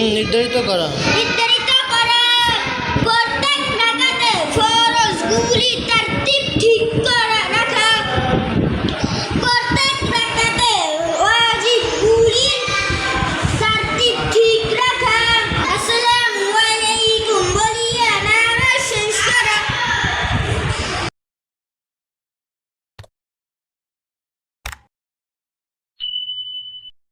নির্ধারিত করা। নির্ধারিত করা। প্রত্যেক নাগাদে ফরজগুলি